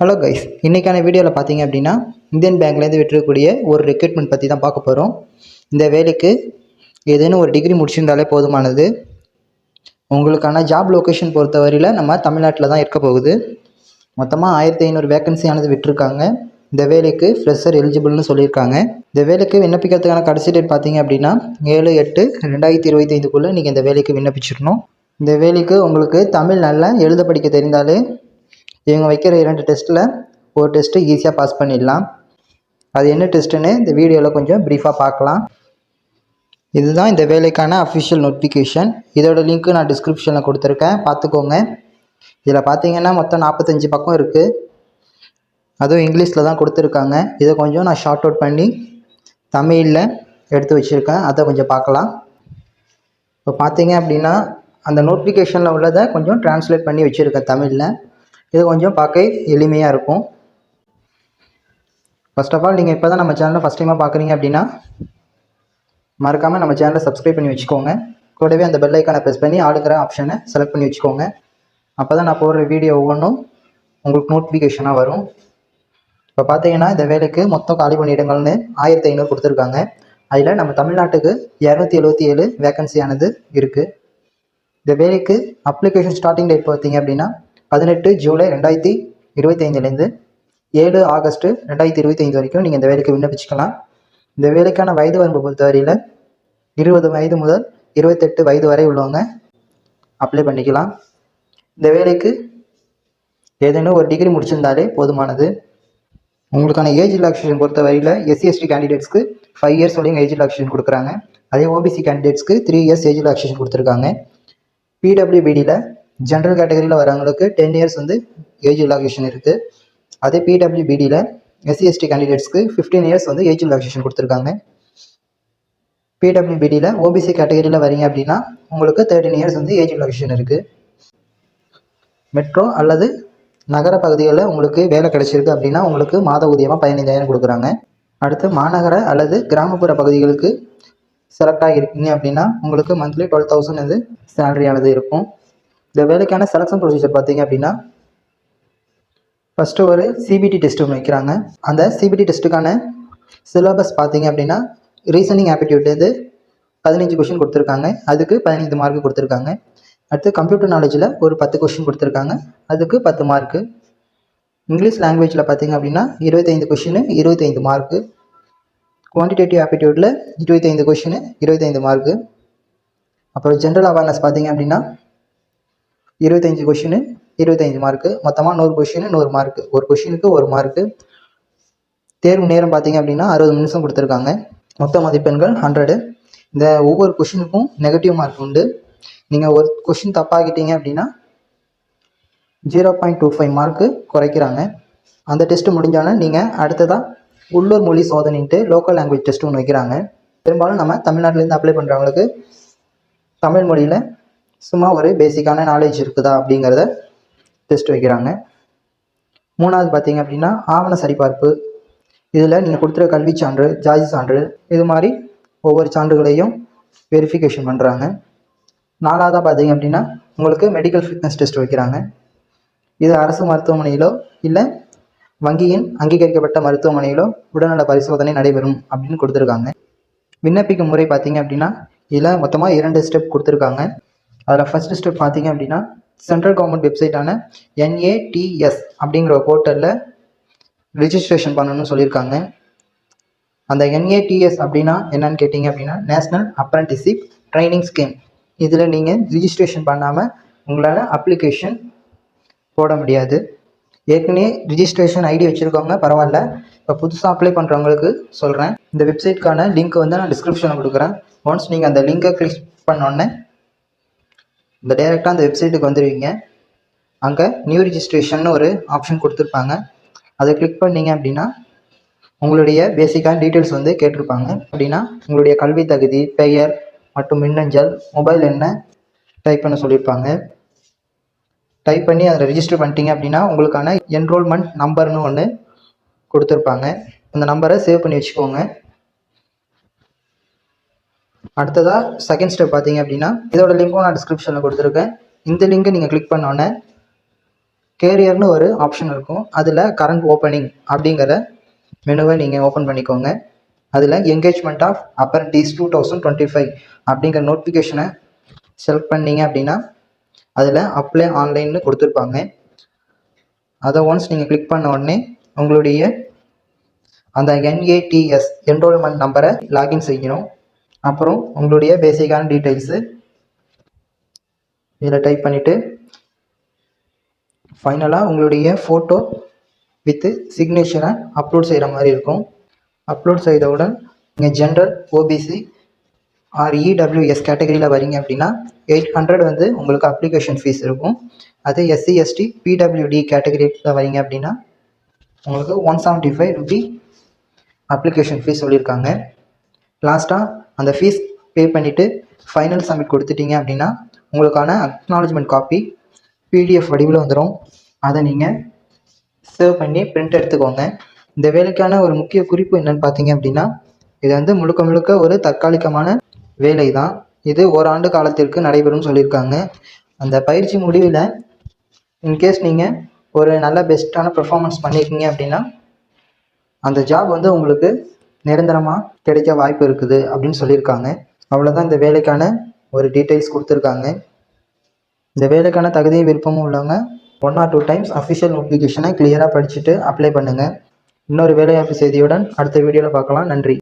Hello guys இன்றைக்கான வீடியோவில் பார்த்தீங்க அப்படின்னா இந்தியன் பேங்க்லேருந்து விட்டுருக்கக்கூடிய ஒரு ரெக்ரூட்மெண்ட் பற்றி தான் பார்க்க போகிறோம் இந்த வேலைக்கு ஏதேனும் ஒரு டிகிரி முடிச்சிருந்தாலே போதுமானது. உங்களுக்கான ஜாப் லொக்கேஷன் பொறுத்தவரையில் நம்ம தமிழ்நாட்டில் தான் இருக்க போகுது. மொத்தமாக ஆயிரத்தி ஐநூறு வேக்கன்சியானது விட்டுருக்காங்க இந்த வேலைக்கு ஃப்ரெஷர் எலிஜிபிள்னு சொல்லியிருக்காங்க. இந்த வேலைக்கு விண்ணப்பிக்கிறதுக்கான கடைசி டேட் பார்த்தீங்க அப்படின்னா ஏழு எட்டு ரெண்டாயிரத்தி இருபத்தி ஐந்துக்குள்ளே நீங்கள் இந்த வேலைக்கு விண்ணப்பிச்சிடணும் இந்த வேலைக்கு உங்களுக்கு தமிழ் நல்லா எழுத படிக்க தெரிந்தாலே இவங்க வைக்கிற இரண்டு டெஸ்ட்டில் ஒரு டெஸ்ட்டு ஈஸியாக பாஸ் பண்ணிடலாம். அது என்ன டெஸ்ட்டுன்னு இந்த வீடியோவில் கொஞ்சம் ப்ரீஃபாக பார்க்கலாம். இதுதான் இந்த வேலைக்கான அஃபிஷியல் நோட்டிஃபிகேஷன் இதோட லிங்க்கு நான் டிஸ்கிரிப்ஷனில் கொடுத்துருக்கேன். பார்த்துக்கோங்க. இதில் பார்த்தீங்கன்னா மொத்தம் நாற்பத்தஞ்சு பக்கம் இருக்குது அதுவும் இங்கிலீஷில் தான் கொடுத்துருக்காங்க. இதை கொஞ்சம் நான் ஷார்ட் அவுட் பண்ணி தமிழில் எடுத்து வச்சுருக்கேன். அதை கொஞ்சம் பார்க்கலாம். இப்போ பார்த்தீங்க அப்படின்னா அந்த நோட்டிஃபிகேஷனில் உள்ளதை கொஞ்சம் ட்ரான்ஸ்லேட் பண்ணி வச்சுருக்கேன் தமிழில். இது கொஞ்சம் பார்க்க எளிமையாக இருக்கும். ஃபர்ஸ்ட் ஆஃப் ஆல் நீங்கள் இப்போ தான் நம்ம சேனலை ஃபஸ்ட் டைமாக பார்க்குறீங்க அப்படின்னா மறக்காமல் நம்ம சேனலை சப்ஸ்கிரைப் பண்ணி வச்சுக்கோங்க. கூடவே அந்த பெல் ஐக்கானை ப்ரெஸ் பண்ணி ஆளுங்கிற ஆப்ஷனை செலக்ட் பண்ணி வச்சுக்கோங்க. அப்போ தான் நான் போடுற வீடியோ ஒவ்வொன்றும் உங்களுக்கு நோட்டிஃபிகேஷனாக வரும். இப்போ பார்த்தீங்கன்னா இந்த வேலைக்கு மொத்தம் காலி பணியிடங்கள்னு ஆயிரத்தி ஐநூறு கொடுத்துருக்காங்க. அதில் நம்ம தமிழ்நாட்டுக்கு இரநூத்தி எழுபத்தி ஏழு வேகன்சியானது இருக்குது இந்த வேலைக்கு அப்ளிகேஷன் ஸ்டார்டிங் டேட் பார்த்தீங்க அப்படின்னா பதினெட்டு ஜூலை ரெண்டாயிரத்தி இருபத்தைந்துலேருந்து ஏழு ஆகஸ்ட்டு ரெண்டாயிரத்தி இருபத்தைந்து வரைக்கும் நீங்கள் இந்த வேலைக்கு விண்ணப்பிச்சுக்கலாம். இந்த வேலைக்கான வயது வரம்பு பொறுத்தவரையில் இருபது வயது முதல் இருபத்தெட்டு வயது வரை உள்ளவங்க அப்ளை பண்ணிக்கலாம். இந்த வேலைக்கு ஏதேனும் ஒரு டிகிரி முடிச்சிருந்தாலே போதுமானது. உங்களுக்கான ஏஜ் ரிலாக்ஸேஷன் பொறுத்த வரையில் எஸ்சி எஸ்டி கேண்டிடேட்ஸ்க்கு ஃபைவ் இயர்ஸ் வரையும் ஏஜ் ரிலாக்ஸேஷன் கொடுக்குறாங்க அதே ஓபிசி கேண்டிடேட்ஸ்க்கு த்ரீ இயர்ஸ் ஏஜ் ரிலாக்ஸேஷன் கொடுத்துருக்காங்க. பிடபிள்யூபிடியில் ஜென்ரல் கேட்டகரியில் வரவங்களுக்கு டென் இயர்ஸ் வந்து ஏஜ் ரிலாக்ஸேஷன் இருக்குது அதே பிடபிள்யூபிடியில் எஸ்சி எஸ்டி கேண்டிடேட்ஸ்க்கு ஃபிஃப்டீன் இயர்ஸ் வந்து ஏஜ் ரிலாக்ஸேஷன் கொடுத்துருக்காங்க. பிடபிள்யூபிடியில் ஓபிசி கேட்டகரியில் வரீங்க அப்படின்னா உங்களுக்கு தேர்ட்டின் இயர்ஸ் வந்து ஏஜ் ரிலாக்ஸேஷன் இருக்குது மெட்ரோ அல்லது நகர பகுதிகளில் உங்களுக்கு வேலை கிடைச்சிருக்கு அப்படின்னா உங்களுக்கு மாத ஊதியமாக பதினைந்தாயிரம் கொடுக்குறாங்க. அடுத்து மாநகர அல்லது கிராமப்புற பகுதிகளுக்கு செலக்ட் ஆகியிருக்கீங்க அப்படின்னா உங்களுக்கு மந்த்லி டுவெல் தௌசண்ட் வந்து சேலரியானது இருக்கும். இந்த வேலைக்கான செலெக்ஷன் ப்ரொசீஜர் பார்த்தீங்க அப்படின்னா ஃபஸ்ட்டு ஒரு சிபிடி டெஸ்ட் ஒன்று வைக்கிறாங்க. அந்த சிபிடி டெஸ்ட்டுக்கான சிலபஸ் பார்த்தீங்க அப்படின்னா ரீசனிங் ஆப்டிடியூட்லேருந்து பதினஞ்சு கொஷின் கொடுத்துருக்காங்க. அதுக்கு பதினைந்து மார்க் கொடுத்துருக்காங்க. அடுத்து கம்ப்யூட்டர் நாலேஜில் ஒரு பத்து கொஷின் கொடுத்துருக்காங்க. அதுக்கு பத்து மார்க்கு இங்கிலீஷ் லாங்குவேஜில் பார்த்தீங்க அப்படின்னா இருபத்தைந்து கொஷினு இருபத்தைந்து மார்க்கு குவான்டிடேட்டிவ் ஆப்டிடியூட்டில் இருபத்தைந்து கொஷினு இருபத்தைந்து மார்க்கு அப்புறம் ஜென்ரல் அவேர்னஸ் பார்த்தீங்க அப்படின்னா இருபத்தஞ்சி கொஷினு இருபத்தஞ்சி மார்க்கு மொத்தமாக நூறு கொஷினு நூறு மார்க்கு ஒரு கொஷினுக்கு ஒரு மார்க்கு தேர்வு நேரம் பார்த்தீங்க அப்படின்னா அறுபது நிமிஷம் கொடுத்துருக்காங்க. மொத்த மதிப்பெண்கள் ஹண்ட்ரடு இந்த ஒவ்வொரு கொஷினுக்கும் நெகட்டிவ் மார்க் உண்டு. நீங்கள் ஒரு கொஷின் தப்பாகிட்டீங்க அப்படின்னா zero point two five mark குறைக்கிறாங்க. அந்த டெஸ்ட்டு முடிஞ்சோன்னே நீங்கள் அடுத்ததாக உள்ளூர் மொழி சோதனைன்ட்டு லோக்கல் லாங்குவேஜ் டெஸ்ட்டு ஒன்று வைக்கிறாங்க. பெரும்பாலும் நம்ம தமிழ்நாட்டிலேருந்து அப்ளை பண்ணுறவங்களுக்கு தமிழ் மொழியில் சும்மா ஒரு பேசிக்கான நாலேஜ் இருக்குதா அப்படிங்கிறத டெஸ்ட் வைக்கிறாங்க. மூணாவது பார்த்தீங்க அப்படின்னா ஆவண சரிபார்ப்பு. இதில் நீங்கள் கொடுத்துருக்க கல்வி சான்று ஜாதி சான்று இது மாதிரி ஒவ்வொரு சான்றுகளையும் வெரிஃபிகேஷன் பண்ணுறாங்க நாலாவதாக பார்த்தீங்க அப்படின்னா உங்களுக்கு மெடிக்கல் ஃபிட்னஸ் டெஸ்ட் வைக்கிறாங்க. இது அரசு மருத்துவமனையிலோ இல்லை வங்கியின் அங்கீகரிக்கப்பட்ட மருத்துவமனையிலோ உடல்நல பரிசோதனை நடைபெறும் அப்படின்னு கொடுத்துருக்காங்க. விண்ணப்பிக்கும் முறை பார்த்தீங்க அப்படின்னா இதில் மொத்தமாக இரண்டு ஸ்டெப் கொடுத்துருக்காங்க. அதில் ஃபஸ்ட்டு ஸ்டெப் பார்த்தீங்க அப்படின்னா சென்ட்ரல் கவர்மெண்ட் வெப்சைட்டான என்ஏடிஎஸ் அப்படிங்கிற போர்ட்டலில் ரிஜிஸ்ட்ரேஷன் பண்ணணும்னு சொல்லியிருக்காங்க. அந்த என்ஏடிஎஸ் அப்படின்னா என்னன்னு கேட்டிங்க அப்படின்னா நேஷ்னல் அப்ரண்டிஸ்ஷிப் ட்ரைனிங் ஸ்கீம் இதில் நீங்கள் ரிஜிஸ்ட்ரேஷன் பண்ணாமல் உங்களால் அப்ளிகேஷன் போட முடியாது. ஏற்கனவே ரிஜிஸ்ட்ரேஷன் ஐடி வச்சுருக்கவங்க பரவாயில்ல. இப்போ புதுசாக அப்ளை பண்ணுறவங்களுக்கு சொல்கிறேன் இந்த வெப்சைட்க்கான லிங்க் வந்து நான் டிஸ்கிரிப்ஷனில் கொடுக்குறேன். ஒன்ஸ் நீங்கள் அந்த லிங்கை கிளிக் பண்ணோன்னே இந்த டைரெக்டாக அந்த வெப்சைட்டுக்கு வந்துடுவீங்க அங்கே நியூ ரிஜிஸ்ட்ரேஷன் ஒரு ஆப்ஷன் கொடுத்துருப்பாங்க. அதை கிளிக் பண்ணீங்க அப்படின்னா உங்களுடைய பேசிக்கான டீட்டெயில்ஸ் வந்து கேட்டிருப்பாங்க. அப்படின்னா உங்களுடைய கல்வி தகுதி பெயர் மற்றும் மின்னஞ்சல் மொபைல் என்ன டைப் பண்ண சொல்லியிருப்பாங்க. டைப் பண்ணி அதில் ரிஜிஸ்டர் பண்ணிட்டீங்க அப்படின்னா உங்களுக்கான என்ரோல்மெண்ட் நம்பர்னு ஒன்று கொடுத்துருப்பாங்க. அந்த நம்பரை சேவ் பண்ணி வச்சுக்கோங்க. அடுத்ததாக செகண்ட் ஸ்டெப் பார்த்தீங்க அப்படின்னா இதோட லிங்க்கும் நான் டிஸ்கிரிப்ஷனில் கொடுத்துருக்கேன். இந்த லிங்கை நீங்கள் கிளிக் பண்ணோன்னே கேரியர்னு ஒரு ஆப்ஷன் இருக்கும். அதில் கரண்ட் ஓப்பனிங் அப்படிங்கிற மெனுவை நீங்கள் ஓப்பன் பண்ணிக்கோங்க. அதில் engagement of apprentice two thousand twenty five அப்படிங்கிற நோட்டிஃபிகேஷனை செலக்ட் பண்ணீங்க அப்படின்னா அதில் அப்ளை ஆன்லைன்னு கொடுத்துருப்பாங்க. அதை ஒன்ஸ் நீங்கள் கிளிக் பண்ண உடனே உங்களுடைய அந்த என்ஏடிஎஸ் என்ரோல்மெண்ட் நம்பரை லாகின் செய்யணும். அப்புறம் உங்களுடைய பேசிக்கான டீட்டெயில்ஸு இதில் டைப் பண்ணிவிட்டு ஃபைனலாக உங்களுடைய ஃபோட்டோ வித்து சிக்னேச்சரை அப்லோட் செய்கிற மாதிரி இருக்கும். அப்லோட் செய்தவுடன் நீங்கள் ஜென்ரல் ஓபிசி ஆர் இடபிள்யூஎஸ் கேட்டகரியில் வரீங்க அப்படின்னா எயிட் ஹண்ட்ரட் வந்து உங்களுக்கு அப்ளிகேஷன் ஃபீஸ் இருக்கும். அது எஸ்சி எஸ்டி பிடபிள்யூடி கேட்டகரியில் வரீங்க அப்படின்னா உங்களுக்கு one seventy five rupee application fee சொல்லியிருக்காங்க லாஸ்ட்டாக அந்த ஃபீஸ் பே பண்ணிவிட்டு ஃபைனல் சப்மிட் கொடுத்துட்டீங்க அப்படின்னா உங்களுக்கான அக்னாலஜ்மெண்ட் காப்பி பிடிஎஃப் வடிவில் வந்துடும் அதை நீங்கள் சேவ் பண்ணி பிரிண்ட் எடுத்துக்கோங்க. இந்த வேலைக்கான ஒரு முக்கிய குறிப்பு என்னன்னு பார்த்தீங்க அப்படின்னா இது வந்து முழுக்க முழுக்க ஒரு தற்காலிகமான வேலை தான். இது ஓராண்டு காலத்திற்கு நடைபெறும்னு சொல்லியிருக்காங்க. அந்த பயிற்சி முடிவில் இன்கேஸ் நீங்கள் ஒரு நல்ல பெஸ்ட்டான பெர்ஃபார்மன்ஸ் பண்ணியிருக்கீங்க அப்படின்னா அந்த ஜாப் வந்து உங்களுக்கு நிரந்தரமாக கிடைக்க வாய்ப்பு இருக்குது அப்படின்னு சொல்லியிருக்காங்க. அவ்வளோதான் இந்த வேலைக்கான ஒரு டீட்டெயில்ஸ் கொடுத்துருக்காங்க. இந்த வேலைக்கான தகுதியும் விருப்பமும் உள்ளவங்க one or two times official நோட்டிஃபிகேஷனை கிளியராக படிச்சுட்டு அப்ளை பண்ணுங்கள் இன்னொரு வேலைவாய்ப்பு செய்தியுடன் அடுத்த வீடியோவில் பார்க்கலாம். நன்றி.